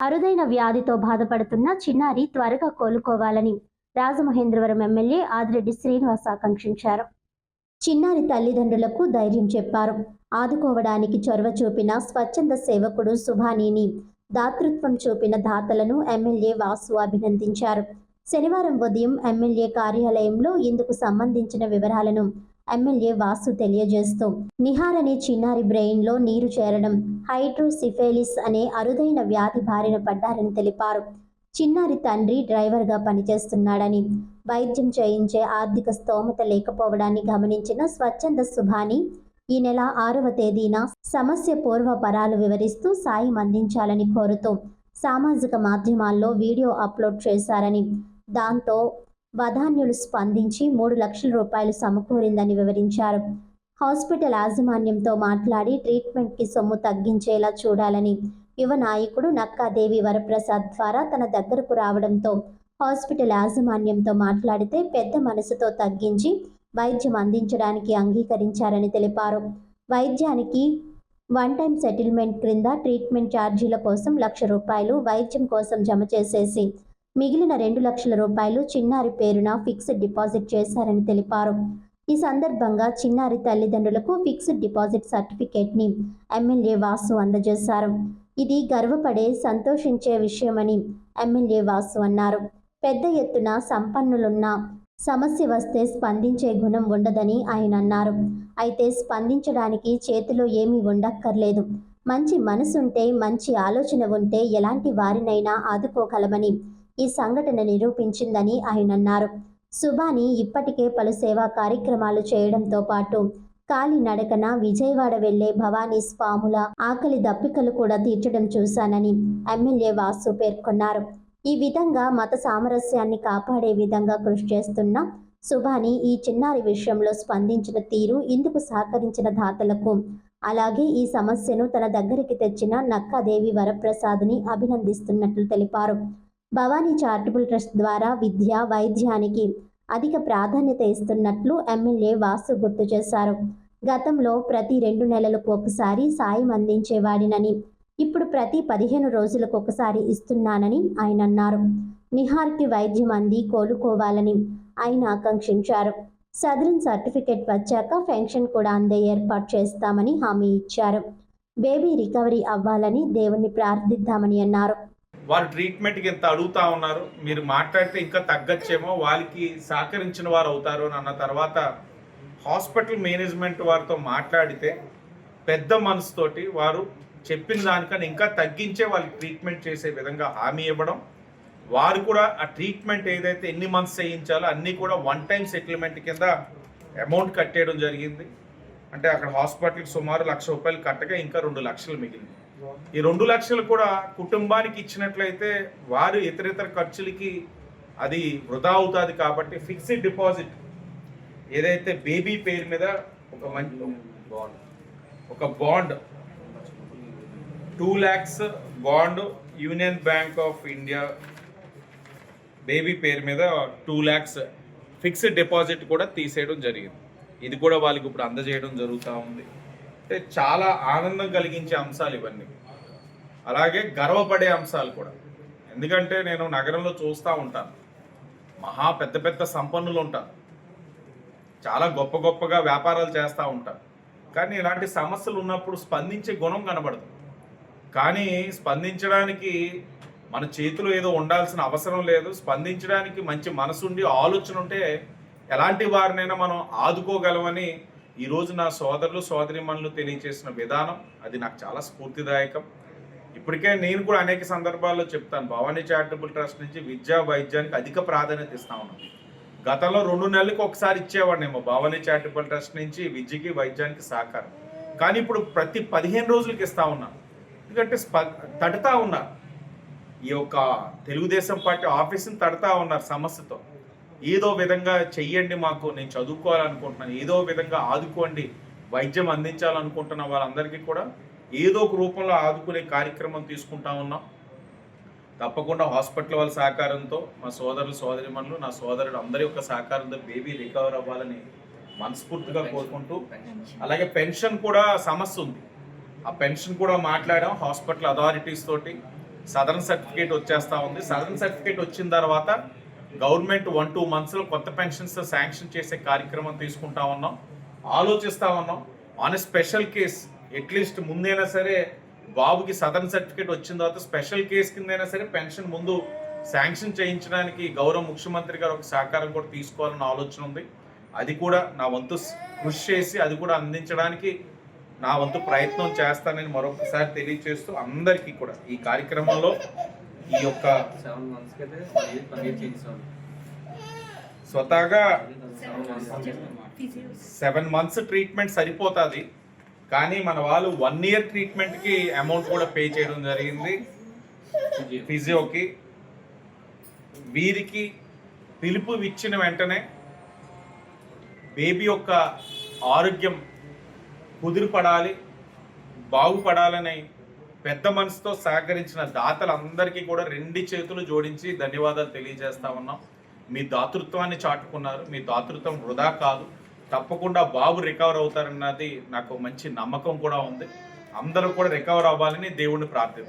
అరుదైన వ్యాధితో బాధపడుతున్న చిన్నారి త్వరగా కోలుకోవాలని రాజమహేంద్రవరం ఎమ్మెల్యే ఆదిరెడ్డి శ్రీనివాస్ ఆకాంక్షించారు. చిన్నారి తల్లిదండ్రులకు ధైర్యం చెప్పారు. ఆదుకోవడానికి చొరవ చూపిన స్వచ్ఛంద సేవకుడు సుభానీని దాతృత్వం చూపిన దాతలను ఎమ్మెల్యే వాసు అభినందించారు. శనివారం ఉదయం ఎమ్మెల్యే కార్యాలయంలో ఇందుకు సంబంధించిన వివరాలను ఎమ్మెల్యే వాసు తెలియజేస్తూ నిహార్ అనే చిన్నారి బ్రెయిన్లో నీరు చేరడం హైడ్రోసిఫేలిస్ అనే అరుదైన వ్యాధి బారిన పడ్డారని తెలిపారు. చిన్నారి తండ్రి డ్రైవర్గా పనిచేస్తున్నాడని వైద్యం చేయించే ఆర్థిక స్తోమత లేకపోవడాన్ని గమనించిన స్వచ్ఛంద సుభాని ఈ నెల ఆరవ తేదీన సమస్య పూర్వపరాలు వివరిస్తూ సాయం అందించాలని కోరుతూ సామాజిక మాధ్యమాల్లో వీడియో అప్లోడ్ చేశారని దాంతో వధాన్యులు స్పందించి మూడు లక్షల రూపాయలు సమకూరిందని వివరించారు. హాస్పిటల్ యాజమాన్యంతో మాట్లాడి ట్రీట్మెంట్కి సొమ్ము తగ్గించేలా చూడాలని యువ నాయకుడు నక్కాదేవి వరప్రసాద్ ద్వారా తన దగ్గరకు రావడంతో హాస్పిటల్ యాజమాన్యంతో మాట్లాడితే పెద్ద మనసుతో తగ్గించి వైద్యం అందించడానికి అంగీకరించారని తెలిపారు. వైద్యానికి వన్ టైం సెటిల్మెంట్ క్రింద ట్రీట్మెంట్ ఛార్జీల కోసం లక్ష రూపాయలు వైద్యం కోసం జమ చేసేసి మిగిలిన రెండు లక్షల రూపాయలు చిన్నారి పేరున ఫిక్స్డ్ డిపాజిట్ చేశారని తెలిపారు. ఈ సందర్భంగా చిన్నారి తల్లిదండ్రులకు ఫిక్స్డ్ డిపాజిట్ సర్టిఫికేట్ని ఎమ్మెల్యే వాసు అందజేశారు. ఇది గర్వపడే సంతోషించే విషయమని ఎమ్మెల్యే వాసు అన్నారు. పెద్ద ఎత్తున సంపన్నులున్న సమస్య వస్తే స్పందించే గుణం ఉండదని ఆయన అన్నారు. అయితే స్పందించడానికి చేతిలో ఏమీ ఉండక్కర్లేదు. మంచి మనసుంటే మంచి ఆలోచన ఉంటే ఎలాంటి వారినైనా ఆదుకోగలమని ఈ సంఘటన నిరూపించిందని ఆయన అన్నారు. సుబాని ఇప్పటికే పలు సేవా కార్యక్రమాలు చేయడంతో పాటు కాలినడకన విజయవాడ వెళ్ళే భవానీ స్వాముల ఆకలి దప్పికలు కూడా తీర్చడం చూశానని ఎమ్మెల్యే వాసు పేర్కొన్నారు. ఈ విధంగా మత సామరస్యాన్ని కాపాడే విధంగా కృషి చేస్తున్న సుభాని ఈ చిన్నారి విషయంలో స్పందించిన తీరు ఇందుకు సహకరించిన దాతలకు అలాగే ఈ సమస్యను తన దగ్గరికి తెచ్చిన నక్కాదేవి వరప్రసాద్ని అభినందిస్తున్నట్లు తెలిపారు. భవానీ చారిటబుల్ ట్రస్ట్ ద్వారా విద్య వైద్యానికి అధిక ప్రాధాన్యత ఇస్తున్నట్లు ఎమ్మెల్యే వాసు గుర్తు చేశారు. గతంలో ప్రతి రెండు నెలలకు ఒకసారి సాయం అందించేవాడినని ఇప్పుడు ప్రతి పదిహేను రోజులకు ఒకసారి ఇస్తున్నానని ఆయన అన్నారు. నిహార్కి వైద్యం అంది కోలుకోవాలని ఆయన ఆకాంక్షించారు. సదరన్ సర్టిఫికెట్ వచ్చాక పెన్షన్ కూడా అందే ఏర్పాటు చేస్తామని హామీ ఇచ్చారు. బేబీ రికవరీ అవ్వాలని దేవుణ్ణి ప్రార్థిద్దామని అన్నారు. వారు ట్రీట్మెంట్కి ఎంత అడుగుతా ఉన్నారు? మీరు మాట్లాడితే ఇంకా తగ్గచ్చేమో వాళ్ళకి సహకరించిన వారు అవుతారు అని అన్న తర్వాత హాస్పిటల్ మేనేజ్మెంట్ వారితో మాట్లాడితే పెద్ద మనసుతోటి వారు చెప్పిన దానికన్నా ఇంకా తగ్గించే వాళ్ళకి ట్రీట్మెంట్ చేసే విధంగా హామీ ఇవ్వడం. వారు కూడా ఆ ట్రీట్మెంట్ ఏదైతే ఎన్ని మంత్స్ చేయించాలో అన్నీ కూడా వన్ టైం సెటిల్మెంట్ కింద అమౌంట్ కట్టేయడం జరిగింది. అంటే అక్కడ హాస్పిటల్కి సుమారు లక్ష రూపాయలు కట్టగా ఇంకా రెండు లక్షలు మిగిలింది. ఈ రెండు లక్షలు కూడా కుటుంబానికి ఇచ్చినట్లయితే వారు ఇతరితర ఖర్చులకి అది వృధా అవుతుంది కాబట్టి ఫిక్స్డ్ డిపాజిట్ ఏదైతే బేబీ పేరు మీద ఒక మంచి బాండ్ ఒక bond two lakhs bond union bank of India baby పేరు మీద టూ ల్యాక్స్ ఫిక్స్డ్ డిపాజిట్ కూడా తీసేయడం జరిగింది. ఇది కూడా వాళ్ళకి ఇప్పుడు అందజేయడం జరుగుతూ ఉంది. అంటే చాలా ఆనందం కలిగించే అంశాలు ఇవన్నీ. అలాగే గర్వపడే అంశాలు కూడా. ఎందుకంటే నేను నగరంలో చూస్తూ ఉంటాను. మహా పెద్ద పెద్ద సంపన్నులు ఉంటారు. చాలా గొప్ప గొప్పగా వ్యాపారాలు చేస్తూ ఉంటారు. కానీ ఇలాంటి సమస్యలు ఉన్నప్పుడు స్పందించే గుణం కనబడదు. కానీ స్పందించడానికి మన చేతిలో ఏదో ఉండాల్సిన అవసరం లేదు. స్పందించడానికి మంచి మనసుండి ఆలోచన ఉంటే ఎలాంటి వారినైనా మనం ఆదుకోగలమని ఈరోజు నా సోదరులు సోదరిమణులు తెలియచేసిన విధానం అది నాకు చాలా స్ఫూర్తిదాయకం. ఇప్పటికే నేను కూడా అనేక సందర్భాల్లో చెప్తాను భవానీ చారిటబుల్ ట్రస్ట్ నుంచి విద్యా వైద్యానికి అధిక ప్రాధాన్యత ఇస్తా ఉన్నాను గతంలో రెండు నెలలకు ఒకసారి ఇచ్చేవాడినేమో భవానీ చారిటబుల్ ట్రస్ట్ నుంచి విద్యకి వైద్యానికి సహకారం. కానీ ఇప్పుడు ప్రతి పదిహేను రోజులకి ఇస్తా ఉన్నాను ఎందుకంటే స్ప తడుతా ఉన్నారు. ఈ యొక్క తెలుగుదేశం పార్టీ ఆఫీస్ని తడతా ఉన్నారు సమస్యతో. ఏదో విధంగా చెయ్యండి మాకు నేను చదువుకోవాలనుకుంటున్నాను ఏదో విధంగా ఆదుకోండి వైద్యం అందించాలనుకుంటున్న వాళ్ళందరికీ కూడా ఏదో ఒక రూపంలో ఆదుకునే కార్యక్రమం తీసుకుంటా ఉన్నాం. తప్పకుండా హాస్పిటల్ వాళ్ళ సహకారంతో మా సోదరులు సోదరిమణులు నా సోదరుడు అందరి యొక్క సహకారంతో బేబీ రికవర్ అవ్వాలని మనస్ఫూర్తిగా కోరుకుంటూ అలాగే పెన్షన్ కూడా సమస్య ఉంది. ఆ పెన్షన్ కూడా మాట్లాడాం హాస్పిటల్ అథారిటీస్ తోటి సదరన్ సర్టిఫికేట్ వచ్చేస్తా ఉంది. సదరన్ సర్టిఫికేట్ వచ్చిన తర్వాత గవర్నమెంట్ వన్ టూ మంత్స్లో కొత్త పెన్షన్స్ శాంక్షన్ చేసే కార్యక్రమం తీసుకుంటా ఉన్నాం. ఆలోచిస్తా ఉన్నాం. ఆన్ స్పెషల్ కేస్ అట్లీస్ట్ ముందైనా సరే బాబుకి సదన్ సర్టిఫికేట్ వచ్చిన తర్వాత స్పెషల్ కేసు కిందైనా సరే పెన్షన్ ముందు శాంక్షన్ చేయించడానికి గౌరవ ముఖ్యమంత్రి గారు ఒక సహకారం కూడా తీసుకోవాలన్న ఆలోచన ఉంది. అది కూడా నా వంతు కృషి చేసి అది కూడా అందించడానికి నా వంతు ప్రయత్నం చేస్తానని మరొకసారి తెలియజేస్తూ అందరికీ కూడా ఈ కార్యక్రమంలో ఈ యొక్క స్వతహాగా seven months seven months treatment సరిపోతుంది. కానీ మన వాళ్ళు వన్ ఇయర్ ట్రీట్మెంట్కి అమౌంట్ కూడా పే చేయడం జరిగింది. ఫిజియోకి వీరికి పిలుపు ఇచ్చిన వెంటనే బేబీ యొక్క ఆరోగ్యం కుదిరిపడాలి బాగుపడాలని పెద్ద మనసుతో సహకరించిన దాతలందరికీ కూడా రెండు చేతులు జోడించి ధన్యవాదాలు తెలియజేస్తా ఉన్నాం. మీ దాతృత్వాన్ని చాటుకున్నారు. మీ దాతృత్వం వృధా కాదు. తప్పకుండా బాబు రికవర్ అవుతారన్నది నాకు మంచి నమ్మకం కూడా ఉంది. అందరూ కూడా రికవర్ అవ్వాలని దేవుణ్ణి ప్రార్థిద్దాం.